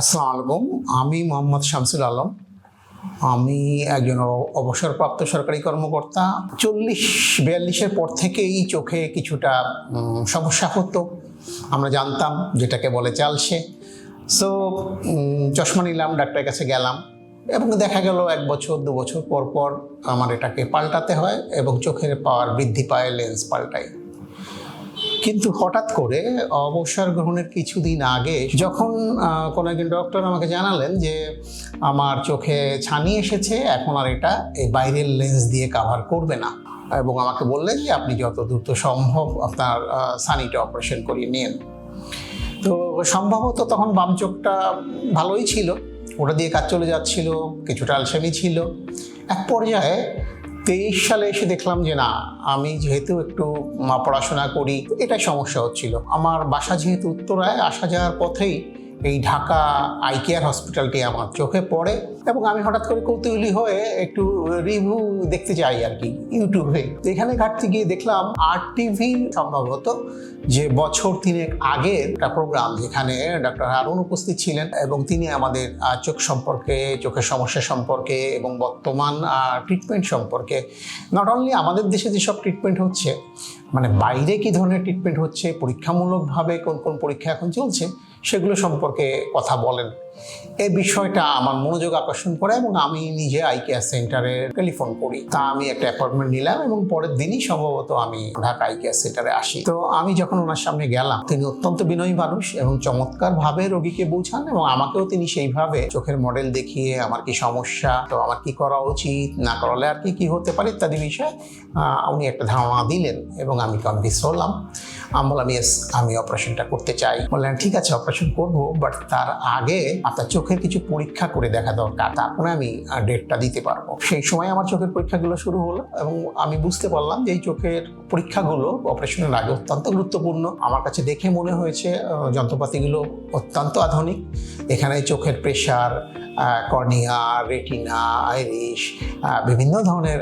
আসসালামু আলাইকুম। আমি মোহাম্মদ শামসুল আলম। আমি একজন অবসরপ্রাপ্ত সরকারি কর্মকর্তা। চল্লিশ, বিয়াল্লিশের পর থেকেই চোখে কিছুটা সমস্যা হতো। আমরা জানতাম যেটাকে বলে চালসে। সো চশমা নিলাম, ডাক্তারের কাছে গেলাম। এবং দেখা গেল এক বছর, দু বছর পর পর আমার এটাকে পাল্টাতে হয় এবং চোখের পাওয়ার বৃদ্ধি পায়, লেন্স পাল্টাই কিন্তু হঠাৎ করে অবসর গ্রহণের কিছুদিন আগে যখন কোনো একজন ডক্টর আমাকে জানালেন যে আমার চোখে ছানি এসেছে, এখন আর এটা এই বাইরের লেন্স দিয়ে কাভার করবে না। এবং আমাকে বললেন যে আপনি যত দ্রুত সম্ভব আপনার ছানিটা অপারেশন করিয়ে নিন। তো সম্ভবত তখন বাম চোখটা ভালোই ছিল, ওটা দিয়ে কাজ চলে যাচ্ছিল, কিছুটা আলসামি ছিল। এক পর্যায়ে তেইশ সালে এসে দেখলাম যে না, আমি যেহেতু একটু পড়াশোনা করি, এটাই সমস্যা হচ্ছিল। আমার বাসা যেহেতু উত্তরায়, আসা যাওয়ার পথেই এই ঢাকা আই কেয়ার হসপিটালটি আমার চোখে পড়ে এবং আমি হঠাৎ করে কৌতূহলী হয়ে একটু রিভিউ দেখতে চাই আর কি ইউটিউবে এখানে ঘাটতে গিয়ে দেখলাম আর টিভি সম্ভবত যে বছর তিনেক আগের একটা প্রোগ্রাম যেখানে ডক্টর হারুন উপস্থিত ছিলেন এবং তিনি আমাদের চোখ সম্পর্কে, চোখের সমস্যা সম্পর্কে এবং বর্তমান ট্রিটমেন্ট সম্পর্কে নট অনলি আমাদের দেশে যেসব ট্রিটমেন্ট হচ্ছে মানে বাইরে কি ধরনের ট্রিটমেন্ট হচ্ছে, পরীক্ষামূলকভাবে কোন কোন পরীক্ষা এখন চলছে, সেগুলো সম্পর্কে কথা বলেন। এই বিষয়টা আমার মনোযোগ আকর্ষণ করে এবং আমি নিজে আই কেয়ার সেন্টারে টেলিফোন করি। তা আমি একটা অ্যাপয়েন্টমেন্ট নিলাম এবং পরের দিনই সম্ভবত আমি ঢাকা আই কেয়ার সেন্টারে আসি। তো আমি যখন ওনার সামনে গেলাম, তিনি অত্যন্ত বিনয়ী মানুষ এবং চমৎকারভাবে রোগীকে বোঝান এবং আমাকেও তিনি সেইভাবে চোখের মডেল দেখিয়ে আমার কি সমস্যা, তো আমার কি করা উচিত, না করালে আর কি কি হতে পারে ইত্যাদি বিষয়ে উনি একটা ধারণা দিলেন এবং আমি কনভিন্স হলাম। আমি বললাম ইয়েস আমি অপারেশনটা করতে চাই। বললেন, ঠিক আছে অপারেশন করব বাট তার আগে আপনার চোখের কিছু পরীক্ষা করে দেখা দরকার। তারপরে আমি ডেটটা দিতে পারব। সেই সময় আমার চোখের পরীক্ষাগুলো শুরু হলো এবং আমি বুঝতে পারলাম যে এই চোখের পরীক্ষাগুলো অপারেশনের আগে অত্যন্ত গুরুত্বপূর্ণ। আমার কাছে দেখে মনে হয়েছে যন্ত্রপাতিগুলো অত্যন্ত আধুনিক। এখানে চোখের প্রেশার কর্নিয়া রেটিনা আইরিশ বিভিন্ন ধরনের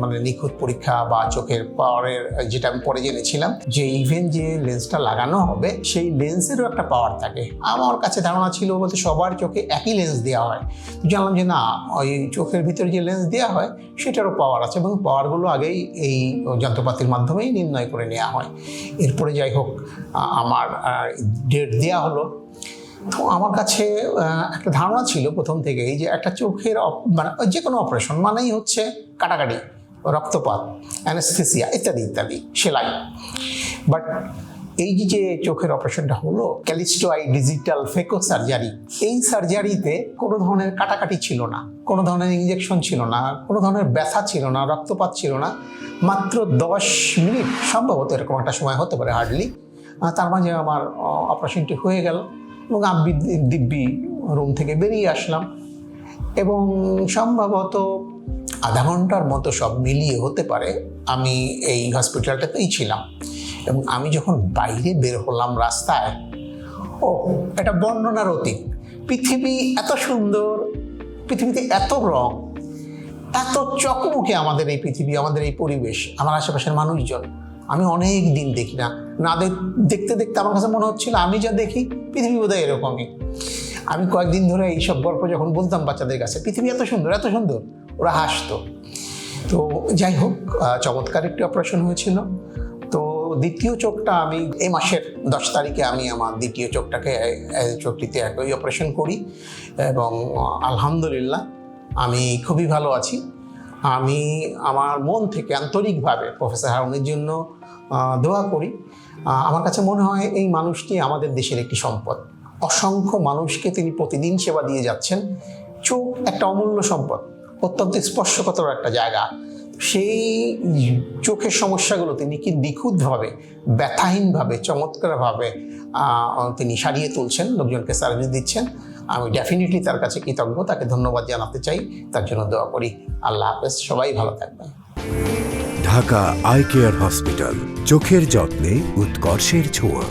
মানে নিখুঁত পরীক্ষা বা চোখের পাওয়ারের যেটা আমি পরে জেনেছিলাম, যে ইভেন যে লেন্সটা লাগানো হবে, সেই লেন্সেরও একটা পাওয়ার থাকে। আমার কাছে ধারণা ছিল বলতে সবার চোখে একই লেন্স দেওয়া হয়। জানলাম যে না, ওই চোখের ভিতরে যে লেন্স দেওয়া হয়, সেটারও পাওয়ার আছে এবং পাওয়ারগুলো আগেই এই যন্ত্রপাতির মাধ্যমেই নির্ণয় করে নেওয়া হয়। এরপরে যাই হোক আমার ডেট দেওয়া হলো। তো আমার কাছে একটা ধারণা ছিল প্রথম থেকেই যে একটা চোখের মানে যে কোনো অপারেশন মানেই হচ্ছে কাটাকাটি, রক্তপাত অ্যানেস্থেসিয়া ইত্যাদি ইত্যাদি, সেলাই। বাট এই যে চোখের অপারেশনটা হলো Callisto eye digital phaco surgery এই সার্জারিতে কোনো ধরনের কাটাকাটি ছিল না, কোনো ধরনের ইঞ্জেকশন ছিল না, কোনো ধরনের ব্যথা ছিল না, রক্তপাত ছিল না। মাত্র দশ মিনিট সম্ভবত এরকম একটা সময় হতে পারে হার্ডলি তার মাঝে আমার অপারেশনটি হয়ে গেল এবং আমি দিব্যি রুম থেকে বেরিয়ে আসলাম। এবং সম্ভবত আধা ঘণ্টার মতো সব মিলিয়ে হতে পারে আমি এই হসপিটালটাতেই ছিলাম। এবং আমি যখন বাইরে বের হলাম রাস্তায়, ও, এটা বর্ণনার অতীত। পৃথিবী এত সুন্দর, পৃথিবীতে এত রং, এত চকমকে আমাদের এই পৃথিবী, আমাদের এই পরিবেশ, আমার আশেপাশের মানুষজন। আমি অনেক দিন দেখি না। না দেখ- দেখতে দেখতে আমার কাছে মনে হচ্ছিল, আমি যা দেখি, পৃথিবী বোধহয় এরকমই। আমি কয়েকদিন ধরে এইসব গল্প যখন বলতাম বাচ্চাদের কাছে, পৃথিবী এত সুন্দর এত সুন্দর। ওরা হাসতো। তো যাই হোক চমৎকার একটি অপারেশন হয়েছিল। দ্বিতীয় চোখটা আমি এই মাসের দশ তারিখে আমি আমার দ্বিতীয় চোখটাকে চোখটিতে একই অপারেশন করি এবং আলহামদুলিল্লাহ আমি খুবই ভালো আছি। আমি আমার মন থেকে আন্তরিকভাবে প্রফেসর হারুনের জন্য দোয়া করি। আমার কাছে মনে হয় এই মানুষটি আমাদের দেশের একটি সম্পদ। অসংখ্য মানুষকে তিনি প্রতিদিন সেবা দিয়ে যাচ্ছেন। চোখ একটা অমূল্য সম্পদ, অত্যন্ত স্পর্শকতর একটা জায়গা। সেই চোখের সমস্যাগুলো তিনি কি নিখুঁতভাবে, ব্যথাহীনভাবে, চমৎকারভাবে তিনি সারিয়ে তুলছেন, লোকজনকে সার্ভিস দিচ্ছেন। আমি ডেফিনেটলি তার কাছে কৃতজ্ঞ, তাকে ধন্যবাদ জানাতে চাই। তার জন্য দোয়া করি। আল্লাহ হাফেজ। সবাই ভালো থাকবেন। ঢাকা আই কেয়ার হসপিটাল, চোখের যত্নে উৎকর্ষের ছোঁয়া।